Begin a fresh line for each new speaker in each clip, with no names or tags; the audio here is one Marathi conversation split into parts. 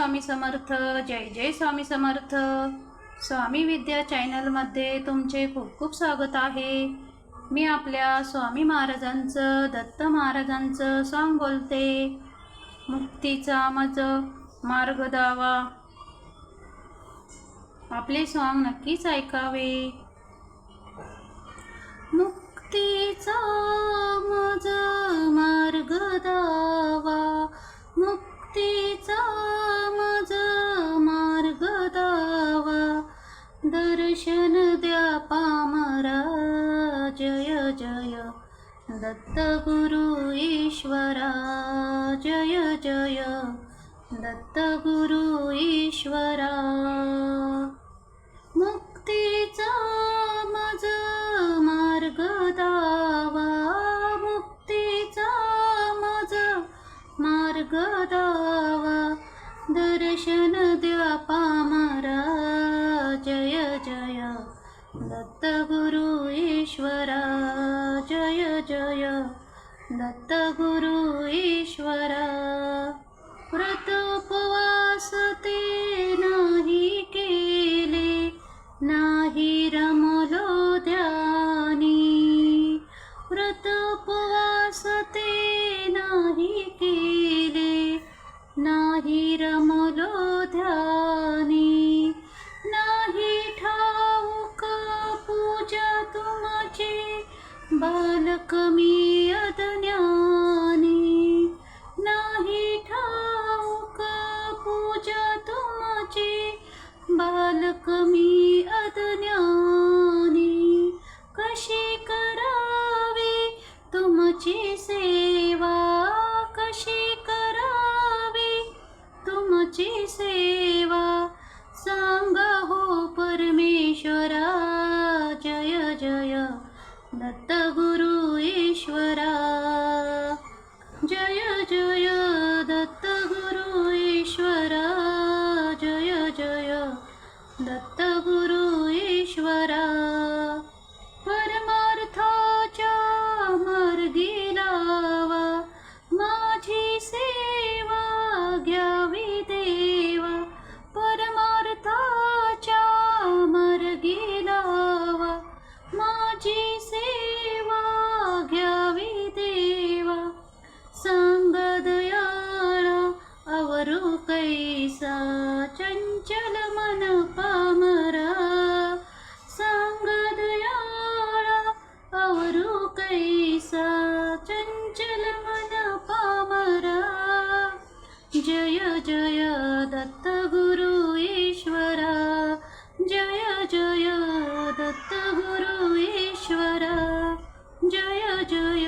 स्वामी समर्थ जय जय स्वामी समर्थ. स्वामी विद्या चॅनलमध्ये तुमचे खूप खूप स्वागत आहे. मी आपल्या स्वामी महाराजांचं दत्त महाराजांचं सॉंग बोलते. मुक्तीचा मज मार्ग दावा. आपले सॉंग नक्कीच ऐकावे. मुक्तीचा जय. दत्तगुरु दत्त गुरु ईश्वरा जय जय. दत्त गुरु ईश्वरा. मुक्तीचा मज मार्ग दावा मुक्तीचा मज मार्ग दावा. दर्शन द्या पामरा जय जय. दत्त गुरु ईश्वरा. दत्त गुरु ईश्वर व्रत उपवास ते नाही केले नाही रमलो ध्यानी व्रत उपवास ते नाही केले नाही रमलो ध्यानी नाही ठाऊक पूजा तुमची बालक मी अज्ञानी नाही ठाऊक पूजा तुमची? बालक मी दत्त दत्त गुरु ईश्वरा जय जय दत्त गुरु ईश्वरा जय जय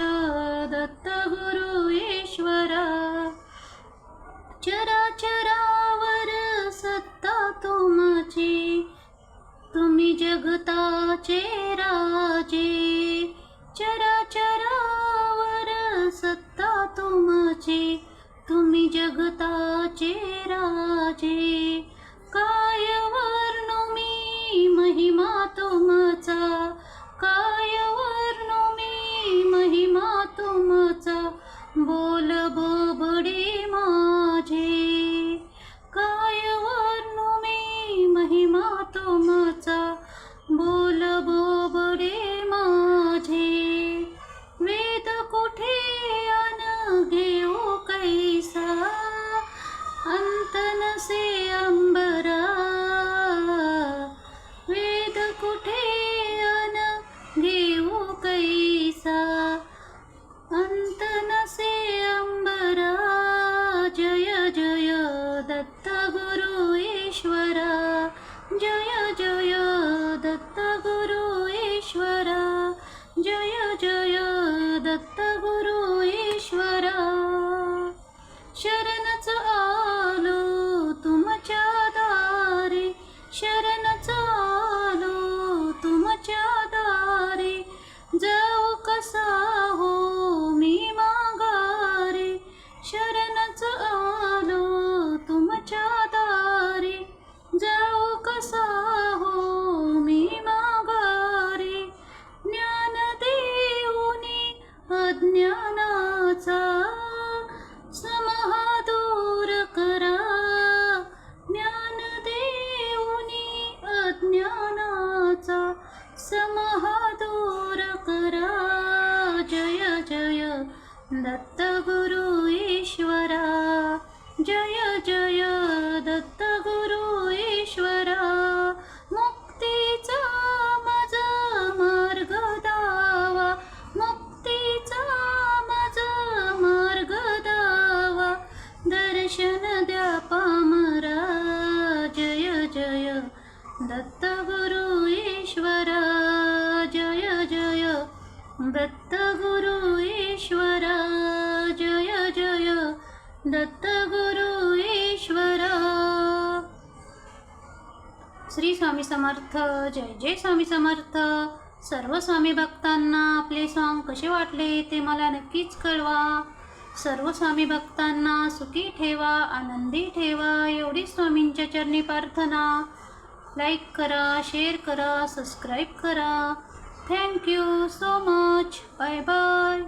दत्त गुरु ईश्वरा। चराचरावर सत्ता तुमची तुम्ही जगताचे राजे। चराचरावर सत्ता तुमची तुम्ही जगता বলব दत्त गुरु दत्त गुरु श्री स्वामी समर्थ जय जय स्वामी समर्थ। सर्व स्वामी भक्तांना आपले सॉन्ग कसे वाटले ते मला नक्कीच कळवा. सर्व स्वामी भक्तांना सुखी ठेवा आनंदी ठेवा एवढी स्वामींच्या चरणी प्रार्थना. लाईक करा शेअर करा सबस्क्राईब करा. Thank you so much bye bye